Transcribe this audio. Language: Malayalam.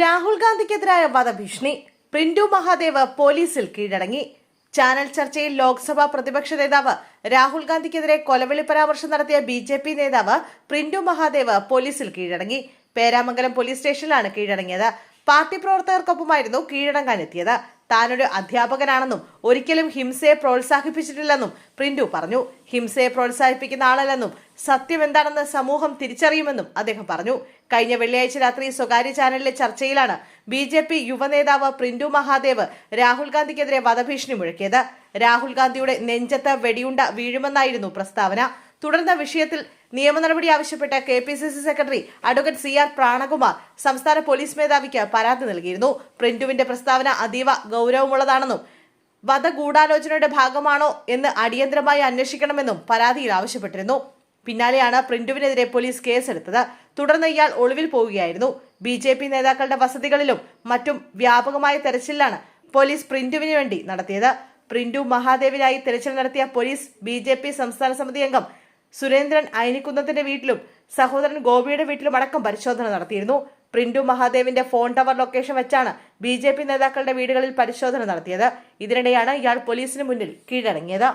രാഹുൽ ഗാന്ധിക്കെതിരായ വധഭീഷണി. പ്രിന്റു മഹാദേവ് പോലീസിൽ കീഴടങ്ങി. ചാനൽ ചർച്ചയിൽ ലോക്സഭാ പ്രതിപക്ഷ നേതാവ് രാഹുൽ ഗാന്ധിക്കെതിരെ കൊലവിളി പരാമർശം നടത്തിയ ബി ജെ പി നേതാവ് പ്രിന്റു മഹാദേവ് പോലീസിൽ കീഴടങ്ങി. പേരാമംഗലം പോലീസ് സ്റ്റേഷനിലാണ് കീഴടങ്ങിയത്. പാർട്ടി പ്രവർത്തകർക്കൊപ്പമായിരുന്നു കീഴടങ്ങാനെത്തിയത് താനൊരു അധ്യാപകനാണെന്നും ഒരിക്കലും ഹിംസയെ പ്രോത്സാഹിപ്പിച്ചിട്ടില്ലെന്നും പ്രിന്റു പറഞ്ഞു. ഹിംസയെ പ്രോത്സാഹിപ്പിക്കുന്ന ആളല്ലെന്നും സത്യം എന്താണെന്ന് സമൂഹം തിരിച്ചറിയുമെന്നും അദ്ദേഹം പറഞ്ഞു. കഴിഞ്ഞ വെള്ളിയാഴ്ച രാത്രി സ്വകാര്യ ചാനലിലെ ചർച്ചയിലാണ് ബി ജെ പി യുവനേതാവ് പ്രിന്റു മഹാദേവ് രാഹുൽ ഗാന്ധിക്കെതിരെ വധഭീഷണി മുഴക്കിയത്. രാഹുൽ ഗാന്ധിയുടെ നെഞ്ചത്ത് വെടിയുണ്ട വീഴുമെന്നായിരുന്നു പ്രസ്താവന. തുടർന്ന വിഷയത്തിൽ നിയമ നടപടി ആവശ്യപ്പെട്ട് K P C C secretary advocate C R Pranakumar സംസ്ഥാന പോലീസ് മേധാവിക്ക് പരാതി നൽകിയിരുന്നു. പ്രിന്റുവിന്റെ പ്രസ്താവന അതീവ ഗൗരവമുള്ളതാണെന്നും വധഗൂഢാലോചനയുടെ ഭാഗമാണോ എന്ന് അടിയന്തരമായി അന്വേഷിക്കണമെന്നും പരാതിയിൽ ആവശ്യപ്പെട്ടിരുന്നു. പിന്നാലെയാണ് പ്രിന്റുവിനെതിരെ പോലീസ് കേസെടുത്തത്. തുടർന്ന് ഇയാൾ ഒളിവിൽ പോവുകയായിരുന്നു. ബി ജെ പി നേതാക്കളുടെ വസതികളിലും മറ്റും വ്യാപകമായ തെരച്ചിലാണ് പോലീസ് പ്രിന്റുവിന് വേണ്ടി നടത്തിയത്. പ്രിന്റു മഹാദേവിനായി തെരച്ചിൽ നടത്തിയ പോലീസ് ബി സംസ്ഥാന സമിതി അംഗം സുരേന്ദ്രൻ അയനിക്കുന്നത്തിന്റെ വീട്ടിലും സഹോദരൻ ഗോപിയുടെ വീട്ടിലും അടക്കം പരിശോധന നടത്തിയിരുന്നു. പ്രിന്റു മഹാദേവിന്റെ ഫോൺ ടവർ ലൊക്കേഷൻ വെച്ചാണ് ബി നേതാക്കളുടെ വീടുകളിൽ പരിശോധന നടത്തിയത്. ഇതിനിടെയാണ് ഇയാൾ പോലീസിന് മുന്നിൽ കീഴടങ്ങിയത്.